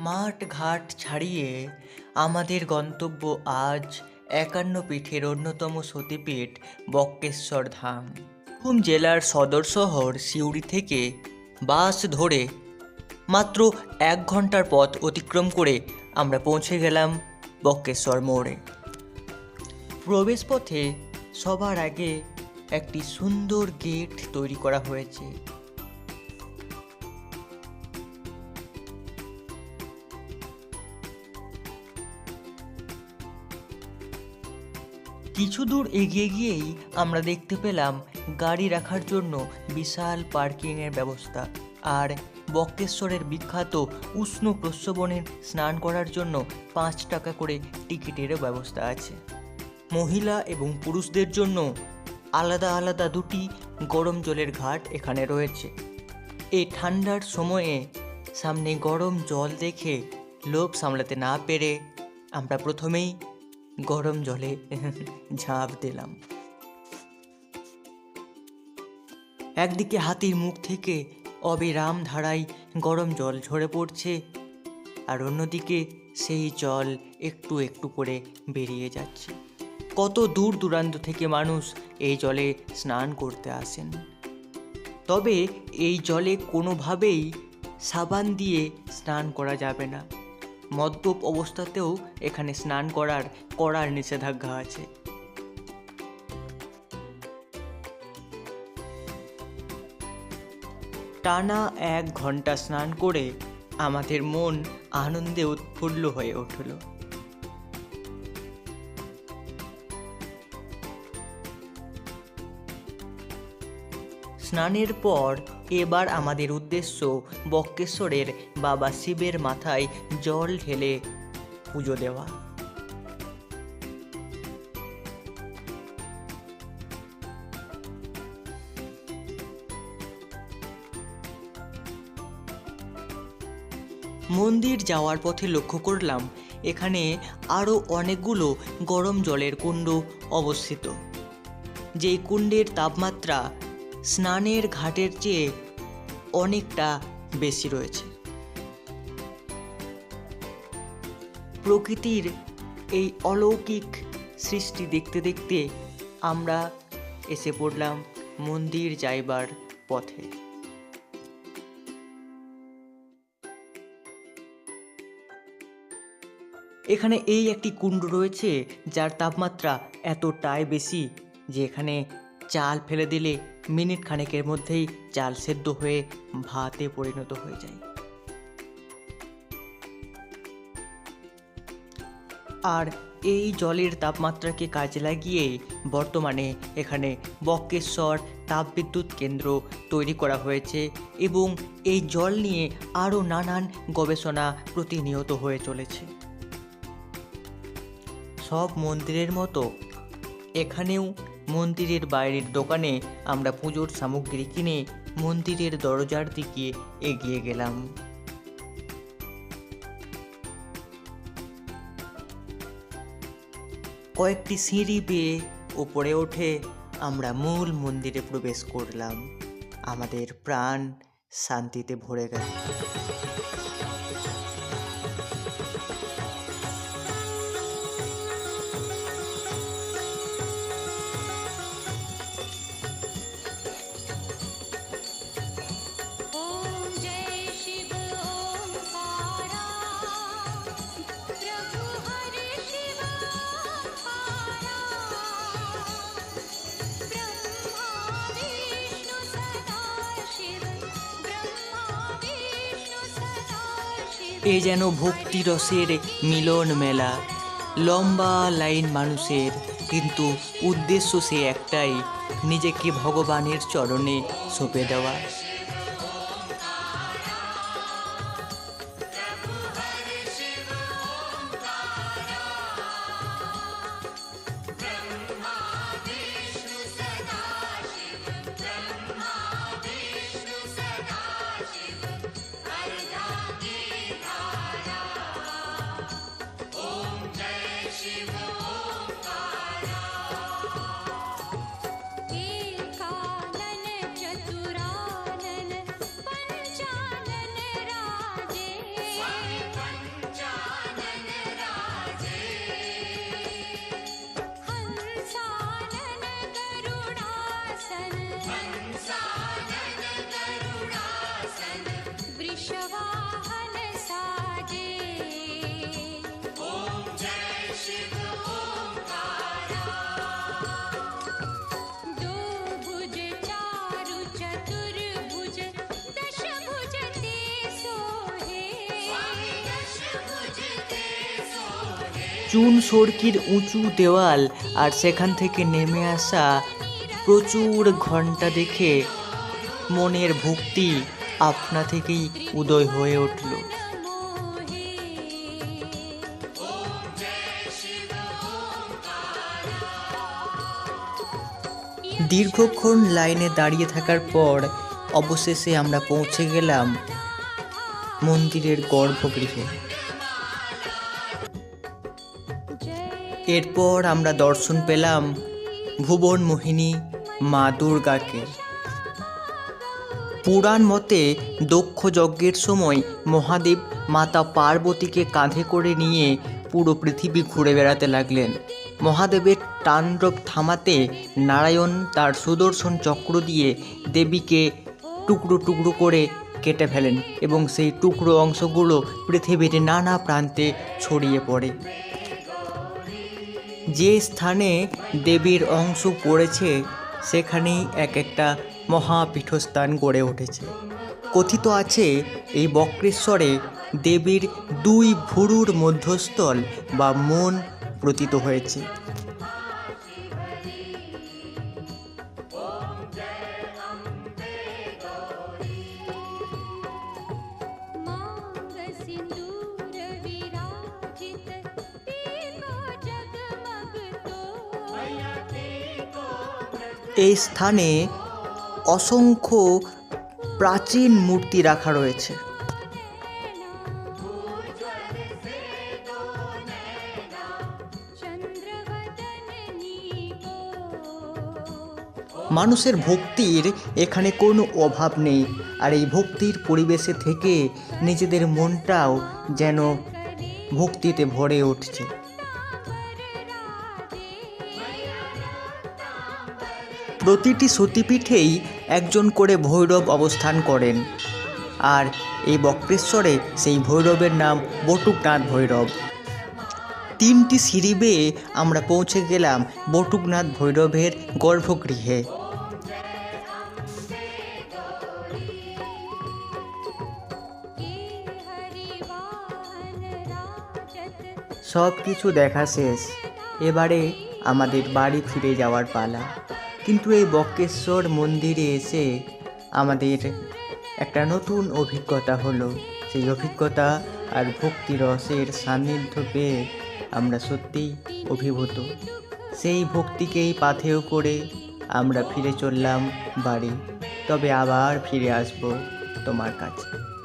মাঠ ঘাট ছাড়িয়ে আমাদের গন্তব্য আজ একান্ন পীঠের অন্যতম সতীপীঠ বক্রেশ্বর ধাম। হুম জেলার সদর শহর সিউড়ি থেকে বাস ধরে মাত্র এক ঘণ্টার পথ অতিক্রম করে আমরা পৌঁছে গেলাম বক্রেশ্বর মোড়ে। প্রবেশপথে সবার আগে একটি সুন্দর গেট তৈরি করা হয়েছে। কিছু দূর এগিয়ে গিয়েই আমরা দেখতে পেলাম গাড়ি রাখার জন্য বিশাল পার্কিংয়ের ব্যবস্থা। আর বক্রেশ্বরের বিখ্যাত উষ্ণ প্রস্রবণের স্নান করার জন্য পাঁচ টাকা করে টিকিটেরও ব্যবস্থা আছে। মহিলা এবং পুরুষদের জন্য আলাদা আলাদা দুটি গরম জলের ঘাট এখানে রয়েছে। এই ঠান্ডার সময়ে সামনে গরম জল দেখে লোভ সামলাতে না পেরে আমরা প্রথমেই গরম জলে ঝাঁপ দিলাম। একদিকে হাতির মুখ থেকে অবিরাম ধারায় গরম জল ঝরে পড়ছে, আর অন্যদিকে সেই জল একটু একটু করে বেরিয়ে যাচ্ছে। কত দূর দূরান্ত থেকে মানুষ এই জলে স্নান করতে আসেন। তবে এই জলে কোনোভাবেই সাবান দিয়ে স্নান করা যাবে না। মদ্যপ অবস্থাতেও এখানে স্নান করার করার নিষেধাজ্ঞা আছে। টানা এক ঘণ্টা স্নান করে আমাদের মন আনন্দে উৎফুল্ল হয়ে উঠল। স্নানের পর এবার আমাদের উদ্দেশ্য বক্রেশ্বরের বাবা শিবের মাথায় জল ঢেলে পুজো দেওয়া। মন্দির যাওয়ার পথে লক্ষ্য করলাম, এখানে আরও অনেকগুলো গরম জলের কুণ্ড অবস্থিত। যেই কুণ্ডের তাপমাত্রা স্নানের ঘাটের চেয়ে অনেকটা বেশি রয়েছে। প্রকৃতির এই অলৌকিক সৃষ্টি দেখতে দেখতে আমরা এসে পড়লাম মন্দির যাইবার পথে। এখানে এই একটি কুণ্ড রয়েছে, যার তাপমাত্রা এতটাই বেশি যে এখানে চাল ফেলে দিলে মিনিট খানেকের মধ্যেই চাল সেদ্ধ হয়ে ভাতে পরিণত হয়ে যায়। আর এই জলের তাপমাত্রাকে কাজে লাগিয়ে বর্তমানে এখানে বক্রেশ্বর তাপবিদ্যুৎ কেন্দ্র তৈরি করা হয়েছে এবং এই জল নিয়ে আরও নানান গবেষণা প্রতিনিয়ত হয়ে চলেছে। সব মন্দিরের মতো এখানেও মন্দিরের বাইরের দোকানে আমরা পুজোর সামগ্রী কিনে মন্দিরের দরজার দিকে এগিয়ে গেলাম। কয়েকটি সিঁড়ি বেয়ে উপরে উঠে আমরা মূল মন্দিরে প্রবেশ করলাম। আমাদের প্রাণ শান্তিতে ভরে গেল। এ যেন ভক্তি রসের মিলন মেলা। লম্বা লাইন মানুষের, কিন্তু উদ্দেশ্য সে একটাই, নিজেকে ভগবানের চরণে সঁপে দেওয়া। চুন সড়কির উঁচু দেওয়াল আর সেখান থেকে নেমে আসা প্রচুর ঘণ্টা দেখে মনের ভক্তি আপনা থেকেই উদয় হয়ে উঠল। দীর্ঘক্ষণ লাইনে দাঁড়িয়ে থাকার পর অবশেষে আমরা পৌঁছে গেলাম মন্দিরের গর্ভগৃহে। এরপর আমরা দর্শন পেলাম ভুবন মোহিনী মা দুর্গাকে। পুরাণ মতে দক্ষ যজ্ঞের সময় মহাদেব মাতা পার্বতীকে কাঁধে করে নিয়ে পুরো পৃথিবী ঘুরে বেড়াতে লাগলেন। মহাদেবের তাণ্ডব থামাতে নারায়ণ তার সুদর্শন চক্র দিয়ে দেবীকে টুকরো টুকরো করে কেটে ফেলেন এবং সেই টুকরো অংশগুলো পৃথিবীর নানা প্রান্তে ছড়িয়ে পড়ে। যে স্থানে দেবীর অংশ পড়েছে, সেখানেই এক একটা মহাপীঠস্থান গড়ে উঠেছে। কথিত আছে, এই বক্রেশ্বরে দেবীর দুই ভুরুর মধ্যস্থল বা মন প্রতীত হয়েছে। এই স্থানে অসংখ্য প্রাচীন মূর্তি রাখা রয়েছে। মানুষের ভক্তির এখানে কোনো অভাব নেই, আর এই ভক্তির পরিবেশে থেকে নিজেদের মনটাও যেন ভক্তিতে ভরে উঠছে। প্রতিটি সতীপীঠেই একজন করে ভৈরব অবস্থান করেন। আর এই বক্রেশ্বরে সেই ভৈরবের নাম বটুকনাথ ভৈরব। তিনটি সিঁড়ি বেয়ে আমরা পৌঁছে গেলাম বটুকনাথ ভৈরবের গর্ভগৃহে। সব কিছু দেখা শেষ। এবারে আমাদের বাড়ি ফিরে যাওয়ার পালা। কিন্তু এই বক্রেশ্বর মন্দিরে এসে আমাদের একটা নতুন অভিজ্ঞতা হলো। সেই অভিজ্ঞতা আর ভক্তি রসের সান্নিধ্য পেয়ে আমরা সত্যিই অভিভূত। সেই ভক্তিকেই পাথেয় করে আমরা ফিরে চললাম বাড়ি। তবে আবার ফিরে আসব তোমার কাছে।